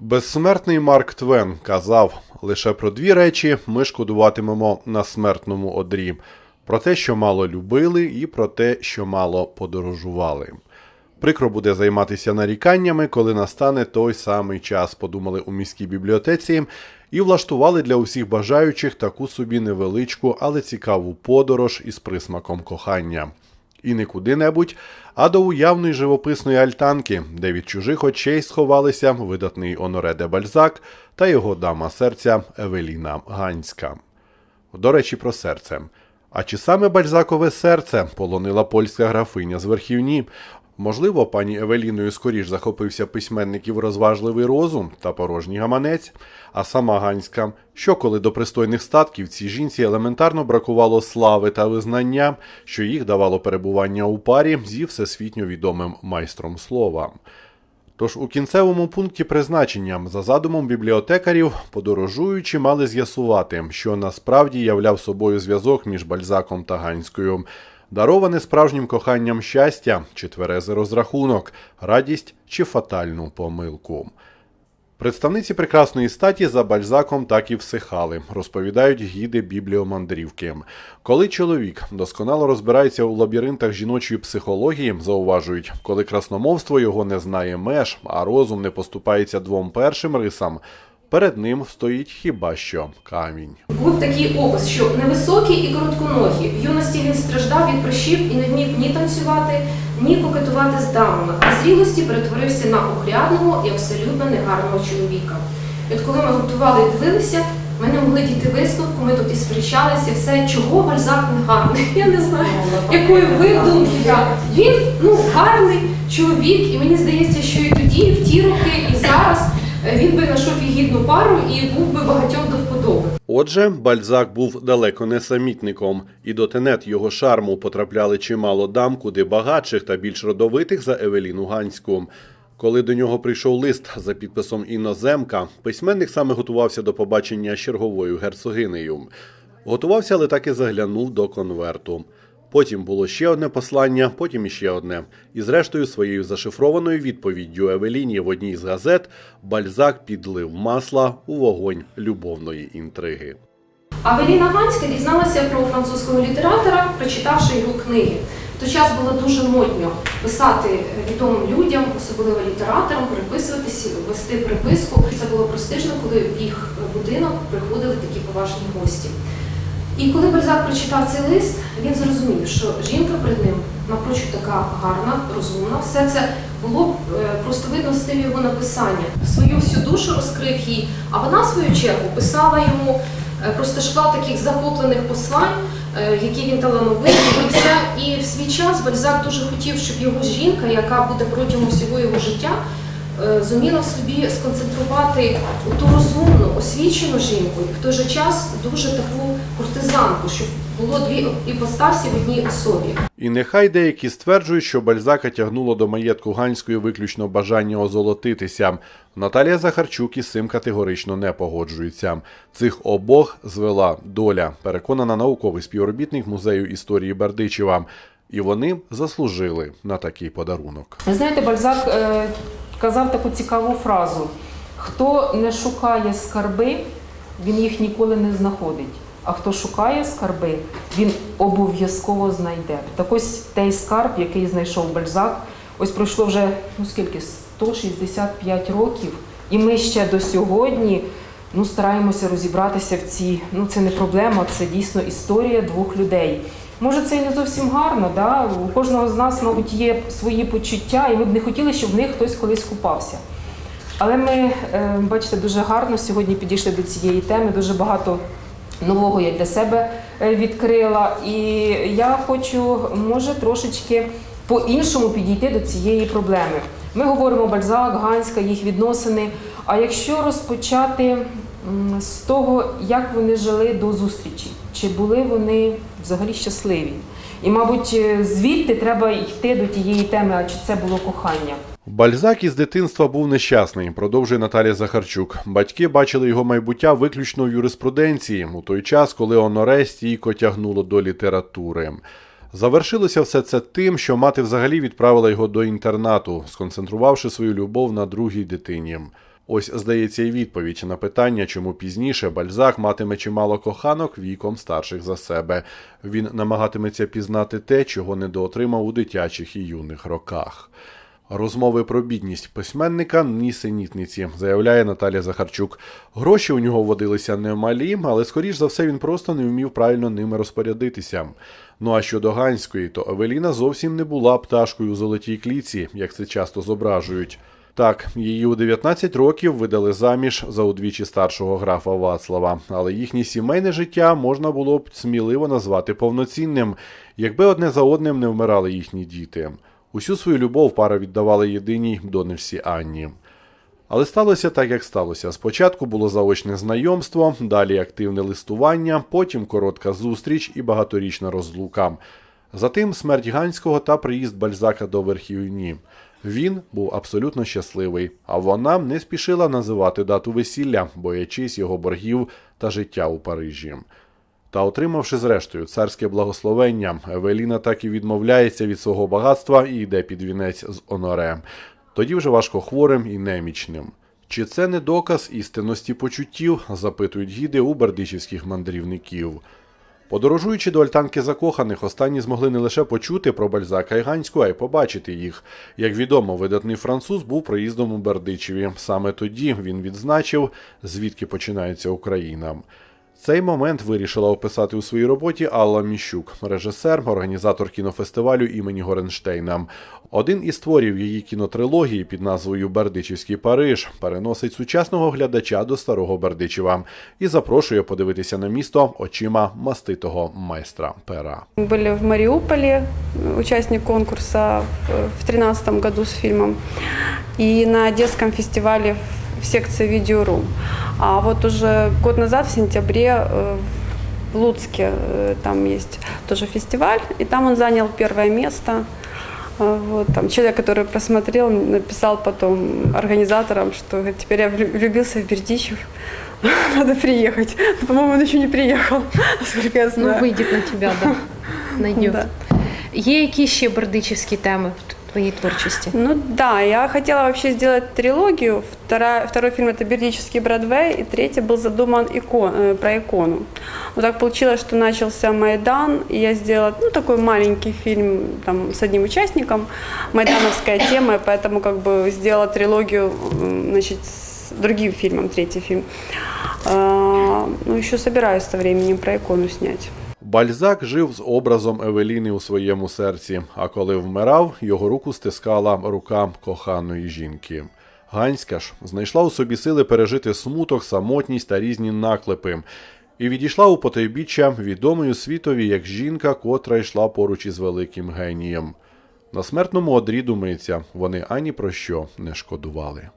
Безсмертний Марк Твен казав: лише про дві речі ми шкодуватимемо на смертному одрі: про те, що мало любили, і про те, що мало подорожували. Прикро буде займатися наріканнями, коли настане той самий час, подумали у міській бібліотеці, і влаштували для усіх бажаючих таку собі невеличку, але цікаву подорож із присмаком кохання. І не куди-небудь, а до уявної живописної альтанки, де від чужих очей сховалися видатний Оноре де Бальзак та його дама серця Евеліна Ганська. До речі, про серце. А чи саме бальзакове серце полонила польська графиня з верхівні? Можливо, пані Евеліною скоріш захопився письменників розважливий розум та порожній гаманець, а сама Ганська, що коли до пристойних статків цій жінці елементарно бракувало слави та визнання, що їх давало перебування у парі зі всесвітньо відомим майстром слова. Тож у кінцевому пункті призначення за задумом бібліотекарів подорожуючі мали з'ясувати, що насправді являв собою зв'язок між Бальзаком та Ганською. Дароване справжнім коханням щастя чи тверезий розрахунок, радість чи фатальну помилку. Представниці прекрасної статі за бальзаком так і всихали, розповідають гіди бібліомандрівки. Коли чоловік досконало розбирається у лабіринтах жіночої психології, зауважують, коли красномовство його не знає меж, а розум не поступається двом першим рисам, перед ним стоїть хіба що камінь. Був такий опис, що невисокий і коротконогий. В юності він страждав від прищів і не вмів ні танцювати, ні кокетувати з дамами. А зрілості перетворився на огрядного і абсолютно негарного чоловіка. От коли ми готували і дивилися, ми не могли дійти висновку, ми тут і сперечалися, все, чого бальзак не гарний. Я не знаю, якої видумки. я. Він ну, гарний чоловік, і мені здається, що і тоді, і в ті роки, і зараз він би знайшов і гідну пару і був би багатьом до вподоби. Отже, Бальзак був далеко не самітником, і до тенет його шарму потрапляли чимало дам, куди багатших та більш родовитих за Евеліну Ганську. Коли до нього прийшов лист за підписом іноземка, письменник саме готувався до побачення черговою герцогинею. Готувався, але так і заглянув до конверту. Потім було ще одне послання, потім іще одне. І зрештою, своєю зашифрованою відповіддю Евеліні в одній з газет Бальзак підлив масла у вогонь любовної інтриги. Авеліна Ганська дізналася про французького літератора, прочитавши його книги. В той час було дуже модно писати відомим людям, особливо літераторам, переписуватися, вести приписку. Це було престижно, коли в їх будинок приходили такі поважні гості. І коли Бальзак прочитав цей лист, він зрозумів, що жінка перед ним напрочуд така гарна, розумна. Все це було е, просто видно з стилю його написання. Свою всю душу розкрив їй, а вона в свою чергу писала йому е, просто шквал таких захоплених послань, е, які він талановитий, і. В свій час Бальзак дуже хотів, щоб його жінка, яка буде протягом всього його життя, зуміла собі сконцентрувати ту розумну, освічену жінку, і в той же час дуже таку куртизанку, щоб було дві іпостасі в одній особі. І нехай деякі стверджують, що Бальзака тягнуло до маєтку Ганської виключно бажання озолотитися. Наталія Захарчук із цим категорично не погоджується. Цих обох звела доля, переконана науковий співробітник музею історії Бердичева. І вони заслужили на такий подарунок. Ви знаєте, Бальзак е, казав таку цікаву фразу: хто не шукає скарби, він їх ніколи не знаходить. А хто шукає скарби, він обов'язково знайде. Так ось той скарб, який знайшов Бальзак, ось пройшло вже ну скільки 165 років, і ми ще до сьогодні ну, стараємося розібратися в цій. Ну це не проблема, це дійсно історія двох людей. Може, це і не зовсім гарно, да? у кожного з нас, мабуть, є свої почуття, і ми б не хотіли, щоб в них хтось колись купався. Але ми, е, бачите, дуже гарно сьогодні підійшли до цієї теми, дуже багато нового я для себе е, відкрила. І я хочу, може, трошечки по-іншому підійти до цієї проблеми. Ми говоримо Бальзак, Ганська, їх відносини. А якщо розпочати з того, як вони жили до зустрічі, чи були вони взагалі щасливі? І, мабуть, е, звідти треба йти до тієї теми, а чи це було кохання. Бальзак із дитинства був нещасний, продовжує Наталія Захарчук. Батьки бачили його майбуття виключно в юриспруденції у той час, коли Оноре стійко тягнуло до літератури. Завершилося все це тим, що мати взагалі відправила його до інтернату, сконцентрувавши свою любов на другій дитині. Ось, здається, і відповідь на питання, чому пізніше Бальзак матиме чимало коханок віком старших за себе. Він намагатиметься пізнати те, чого недоотримав у дитячих і юних роках. Розмови про бідність письменника нісенітниці, заявляє Наталя Захарчук. Гроші у нього водилися немалі, але скоріш за все він просто не вмів правильно ними розпорядитися. Ну а щодо Ганської, то Евеліна зовсім не була пташкою у золотій кліці, як це часто зображують. Так, її у 19 років видали заміж за удвічі старшого графа Вацлава, але їхнє сімейне життя можна було б сміливо назвати повноцінним, якби одне за одним не вмирали їхні діти. Усю свою любов пара віддавала єдиній донечці Анні. Але сталося так, як сталося. Спочатку було заочне знайомство, далі активне листування, потім коротка зустріч і багаторічна розлука. Затим смерть Ганського та приїзд Бальзака до Верхівні. Він був абсолютно щасливий, а вона не спішила називати дату весілля, боячись його боргів та життя у Парижі. Та отримавши зрештою царське благословення, Евеліна так і відмовляється від свого багатства і йде під вінець з Оноре. Тоді вже важко хворим і немічним. Чи це не доказ істинності почуттів, запитують гіди у бердичівських мандрівників. Подорожуючи до альтанки закоханих, останні змогли не лише почути про Бальзака і Ганську, а й побачити їх. Як відомо, видатний француз був проїздом у Бердичеві. Саме тоді він відзначив, звідки починається Україна. Цей момент вирішила описати у своїй роботі Алла Міщук, режисер, організатор кінофестивалю імені Горенштейна. Один із творів її кінотрилогії під назвою Бердичівський Париж переносить сучасного глядача до старого Бердичева і запрошує подивитися на місто очима маститого майстра пера. Мы были в Мариуполе, э, участник конкурса в 2013 году с фильмом, и на Одесском фестивале в- в секции «Видеорум». А вот уже год назад, в сентябре, э, в Луцке э, там есть тоже фестиваль, и там он занял первое место. А, Вот, там человек, который просмотрел, написал потом организаторам, что говорит, теперь я влю- влюбился в Бердичев, надо приехать. Но, по-моему, он еще не приехал, насколько я знаю. Ну, вийде на тебе, да. Найдет. Да. Є якісь ще бердичівські теми В твоїй творчості? Ну да, я хотела вообще сделать трилогию. Вторая, второй фильм это «Бердический Бродвей», и третий был задуман икон, э, про икону. Но так получилось, что начался Майдан, и я сделала ну, такой маленький фильм там, с одним участником, майдановская тема, и поэтому как бы сделала трилогию значит, с другим фильмом, третий фильм. А, ну, еще собираюсь со временем про икону снять. Бальзак жив з образом Евеліни у своєму серці, а коли вмирав, його руку стискала рука коханої жінки. Ганська ж знайшла у собі сили пережити смуток, самотність та різні наклепи, і відійшла у потойбіччя відомою світові як жінка, котра йшла поруч із великим генієм. На смертному одрі думається, вони ані про що не шкодували.